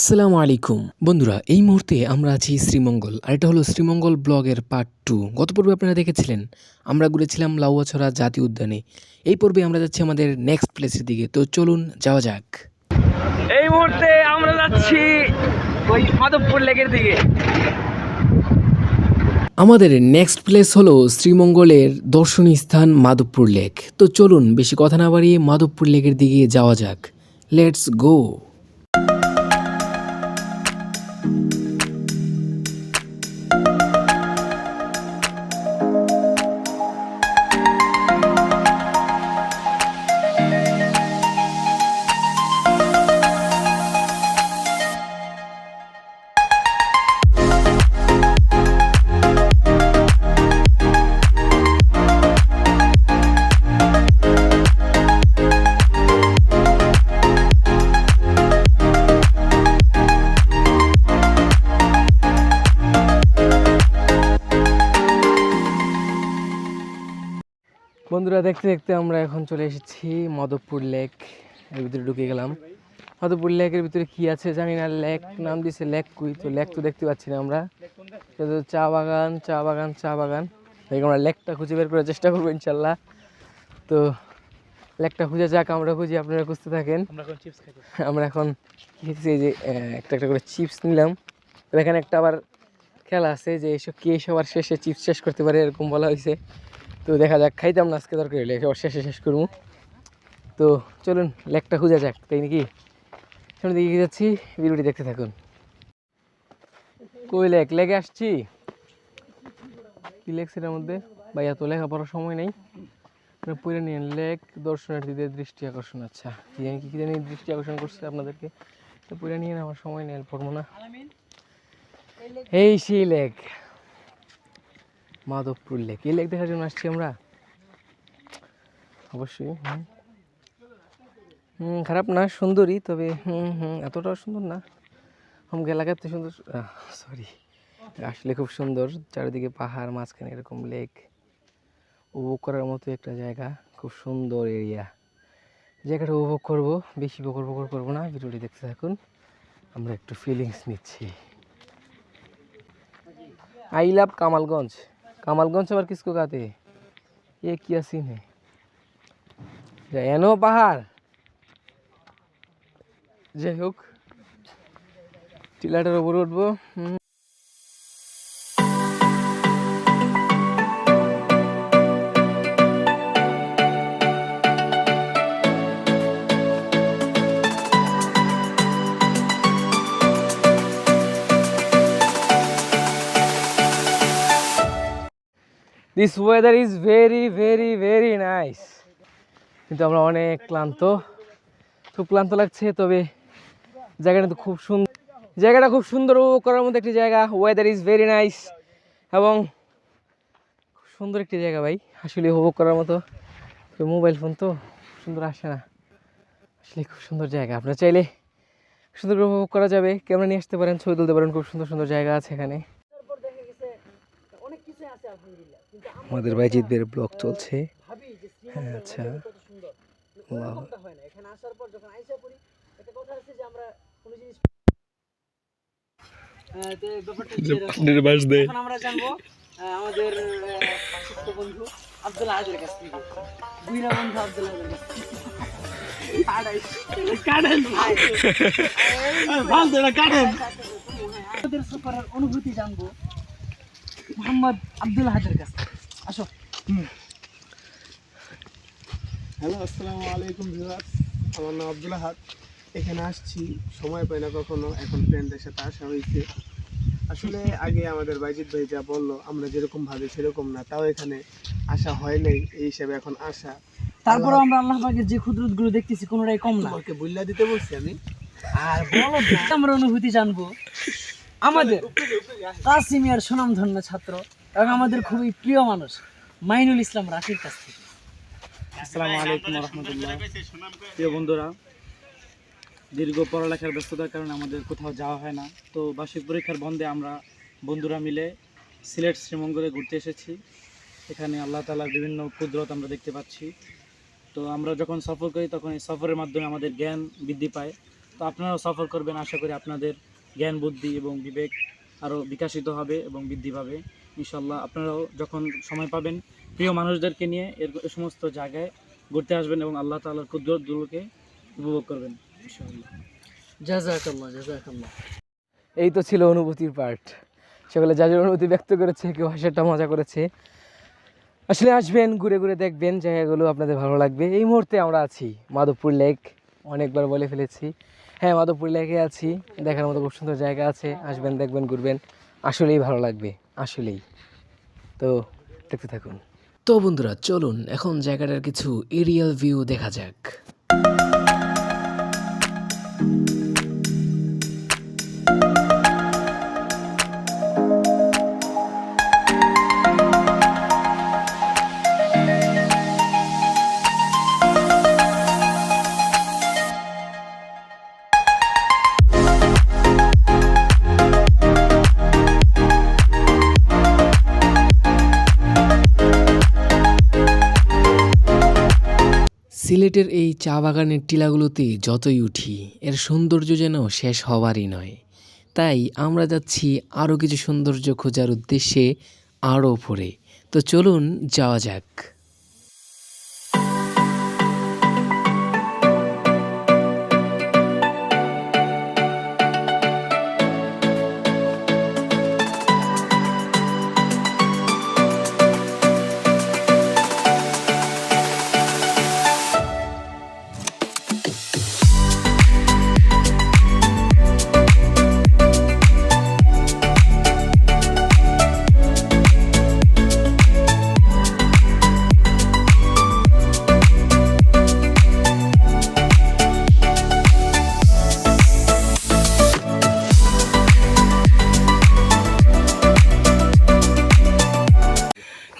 আসসালামু আলাইকুম। বন্ধুরা এই মুহূর্তে আমরা আছি শ্রীমঙ্গল আর এটা হলো শ্রীমঙ্গল ব্লগের পার্ট টু গত পর্বে আপনারা দেখেছিলেন আমরা ঘুরেছিলাম লাউয়াছড়া জাতীয় উদ্যানে। এই পর্বে আমরা যাচ্ছি আমাদের নেক্সট প্লেসের দিকে। তো চলুন যাওয়া যাক। এই মুহূর্তে আমরা যাচ্ছি ওই মাধবপুর লেকের দিকে। আমাদের নেক্সট প্লেস হলো শ্রীমঙ্গলের দর্শনীয় স্থান মাধবপুর লেক তো চলুন বেশি কথা না বাড়িয়ে মাধবপুর লেকের দিকে যাওয়া যাক। লেটস গো বন্ধুরা দেখতে দেখতে আমরা এখন চলে এসেছি মাধবপুর লেক এর ভিতরে ঢুকে গেলাম। মাধবপুর লেকের ভিতরে কি আছে জানি না লেক নাম দিয়েছে লেক কুই তো লেক তো দেখতে পাচ্ছি না আমরা। চা বাগান চা বাগান চা বাগান। দেখে আমরা লেকটা খুঁজে বের করার চেষ্টা করব ইনশাল্লাহ। তো লেকটা খুঁজে যাক আমরা খুঁজি আপনারা খুঁজতে থাকেন। আমরা এখন এই যে একটা একটা করে চিপস নিলাম। তো এখানে একটা আবার খেলা আছে যে এসব কে সবার শেষে চিপস শেষ করতে পারে এরকম বলা হয়েছে। তো দেখা যাক, খাইতাম না আজকে দরকার হলে শেষে শেষ করব। তো চলুন লেকটা খুঁজে যাক, তাই নাকি? সামনে দিকে যাচ্ছি, ভিডিওটি দেখতে থাকুন। কই লেক লেগে আসছি? কি লেক সেটার মধ্যে? বা এত লেখাপড়ার সময় নেই। পড়ে নিয়ে লেক দর্শনার্থীদের দৃষ্টি আকর্ষণ আচ্ছা। কি জানি কি জানি দৃষ্টি আকর্ষণ করছে আপনাদেরকে। তো পড়ে নিয়ে আমার সময় নেই পড়ব না। এই সেই লেক মাধবপুর লেক। এই লেক দেখার জন্য আসছি আমরা। অবশ্যই হ্যাঁ। হুম, খারাপ না সুন্দরী তবে হুম হুম, এতটাও সুন্দর না। হোম এলাকার এত সুন্দর সরি আসলে খুব সুন্দর, চারিদিকে পাহাড়, মাঝখানে এরকম লেক। উপভোগ করার মতো একটা জায়গা, খুব সুন্দর এরিয়া। জায়গাটা উপভোগ করব, বেশি বকর বকর করব না, ভিডিওটি দেখতে থাকুন। আমরা একটু ফিলিংস নিচ্ছি। I love Kamalganj. कमलगंज कमलगंज আবার किसको कहते हैं ये क्या सीन है এনো পাহাড় যাই হোক টিলাটার উপরে উঠবো this weather is very very very nice কিন্তু আমরা অনেক ক্লান্ত। খুব ক্লান্ত লাগছে, তবে জায়গাটা তো খুব সুন্দর জায়গাটা খুব সুন্দর উপভোগ করার মতো একটি জায়গা। ওয়েদার ইজ ভেরি নাইস এবং খুব সুন্দর একটি জায়গা ভাই, আসলে উপভোগ করার মতো। মোবাইল ফোন তো সুন্দর আসে না। আসলে খুব সুন্দর জায়গা। আপনারা চাইলে সুন্দর উপভোগ করা যাবে। ক্যামেরা নিয়ে আসতে পারেন, ছবি তুলতে পারেন, খুব সুন্দর সুন্দর জায়গা আছে এখানে। আমাদের বাইজিৎদের ব্লগ চলছে। হ্যাঁ আচ্ছা। আমরা জানব আমাদের বন্ধু আব্দুল কাছ থেকে। বুইরা বন্ধু আব্দুল আহাদের কাছ থেকে। সফরের অনুভূতি জানব মোহাম্মদ আব্দুল আহাদের কাছ থেকে। আসো। হ্যালো আসসালামু আলাইকুম ভিউয়ার্স। আমার নাম আব্দুল আহাদ। এখানে আসছি। সময় পাই না কখনো। এখন ফ্রেন্ডদের সাথে আসা হয়েছে। আসলে আগে আমাদের বাইজিৎ ভাই যা বলল আমরা যেরকম ভাবি সেরকম না। তাও এখানে আসা হয় নাই এই হিসাবে এখন আসা। তারপরে আমরা আল্লাহ পাকের যে ক্ষুদ্রতগুলো দেখতেছি কোনোটাই কম না। তোমাকে বুল্লা দিতে বলছি আমি। আর বলো আমরা অনুভূতি জানব। আমাদের কাসিমিয়ার সুনামধন্য ছাত্র। এবং আমাদের খুবই প্রিয় মানুষ, মাইনুল ইসলাম রাফির কাছ থেকে। আসসালামু আলাইকুম রহমতুল্লাহ। প্রিয় বন্ধুরা, দীর্ঘ পড়ালেখার ব্যস্ততার কারণে আমাদের কোথাও যাওয়া হয় না। তো বার্ষিক পরীক্ষার বন্ধে আমরা বন্ধুরা মিলে সিলেট, শ্রীমঙ্গলে ঘুরতে এসেছি। এখানে আল্লাহ তালার বিভিন্ন কুদরত আমরা দেখতে পাচ্ছি। তো আমরা যখন সফর করি, তখন এই সফরের মাধ্যমে আমাদের জ্ঞান বৃদ্ধি পায়। তো আপনারাও সফর করবেন, আশা করি আপনাদের জ্ঞান, বুদ্ধি এবং বিবেক আরও বিকাশিত হবে এবং বৃদ্ধি পাবে। ইনশাল্লাহ আপনারাও যখন সময় পাবেন প্রিয় মানুষদেরকে নিয়ে এর এ সমস্ত জায়গায় ঘুরতে আসবেন এবং আল্লাহ তাআলার কুদরতগুলোকে উপভোগ করবেন ইনশাআল্লাহ। জাজাকাল্লাহ জাজাকাল্লাহ এই তো ছিল অনুভূতির পার্ট। সেগুলো যা যার অনুভূতি ব্যক্ত করেছে কেউ হাসাটা মজা করেছে। আসলে আসবেন ঘুরে ঘুরে দেখবেন জায়গাগুলো আপনাদের ভালো লাগবে। এই মুহূর্তে আমরা আছি মাধবপুর লেক অনেকবার বলে ফেলেছি। হ্যাঁ মাধবপুর লেকে আছি দেখার মতো খুব সুন্দর জায়গা আছে। আসবেন দেখবেন ঘুরবেন। আসলেই ভালো লাগবে। আসলেই। তো দেখতে থাকুন। তো বন্ধুরা চলুন এখন জায়গাটার কিছু এরিয়াল ভিউ দেখা যাক। সিলেটের এই চা বাগানের টিলাগুলোতে যতই উঠি, এর সৌন্দর্য যেন শেষ হওয়ারই নয়। তাই আমরা যাচ্ছি আরও কিছু সৌন্দর্য খোঁজার উদ্দেশ্যে আরও ওপরে তো চলুন যাওয়া যাক।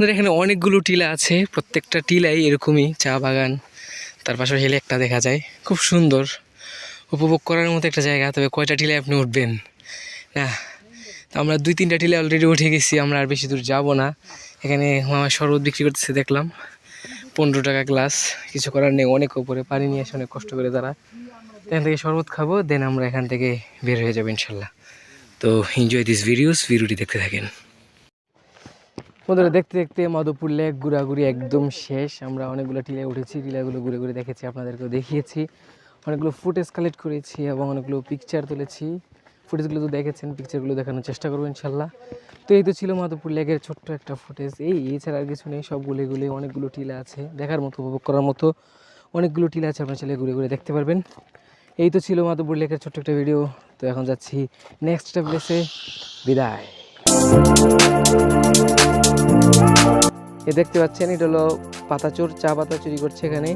আপনাদের এখানে অনেকগুলো টিলা আছে, প্রত্যেকটা টিলাই এরকমই চা বাগান। তার পাশাপাশি একটা দেখা যায়, খুব সুন্দর। উপভোগ করার মতো একটা জায়গা, তবে কয়টা টিলায় আপনি উঠবেন? না আমরা দুই তিনটা টিলে অলরেডি উঠে গেছি, আমরা আর বেশি দূর যাব না। এখানে মামা শরবত বিক্রি করতেছে, দেখলাম। পনেরো টাকা গ্লাস কিছু করার নেই, অনেক উপরে পানি নিয়ে আসে, অনেক কষ্ট করে তারা। এখান থেকে শরবত খাব দেন আমরা এখান থেকে বের হয়ে যাব ইনশাল্লাহ। তো এনজয় দিস ভিডিওস ভিডিওটি দেখতে থাকেন। বন্ধুরা, দেখতে দেখতে মাধবপুর লেক ঘুরাঘুরি একদম শেষ। আমরা অনেকগুলো টিলায় উঠেছি, টিলাগুলো ঘুরে ঘুরে দেখেছি, আপনাদেরকেও দেখিয়েছি। অনেকগুলো ফুটেজ কালেক্ট করেছি এবং অনেকগুলো পিকচার তুলেছি। ফুটেজগুলো তো দেখেছেন পিকচারগুলো দেখানোর চেষ্টা করব ইনশাল্লাহ। তো এই তো ছিল মাধবপুর লেকের ছোট্ট একটা ফুটেজ। এই, এছাড়া আর কিছু নেই, সব সবগুলো এগুলো অনেকগুলো টিলা আছে, দেখার মতো, উপভোগ করার মতো অনেকগুলো টিলা আছে, আপনার ছেলে ঘুরে ঘুরে দেখতে পারবেন। এই তো ছিল মাধবপুর লেকের ছোট্ট একটা ভিডিও তো এখন যাচ্ছি নেক্সট প্লেসে বিদায়। এ দেখতে পাচ্ছেন এটা হলো পাতা চোর চা পাতা চুরি করছে এখানে।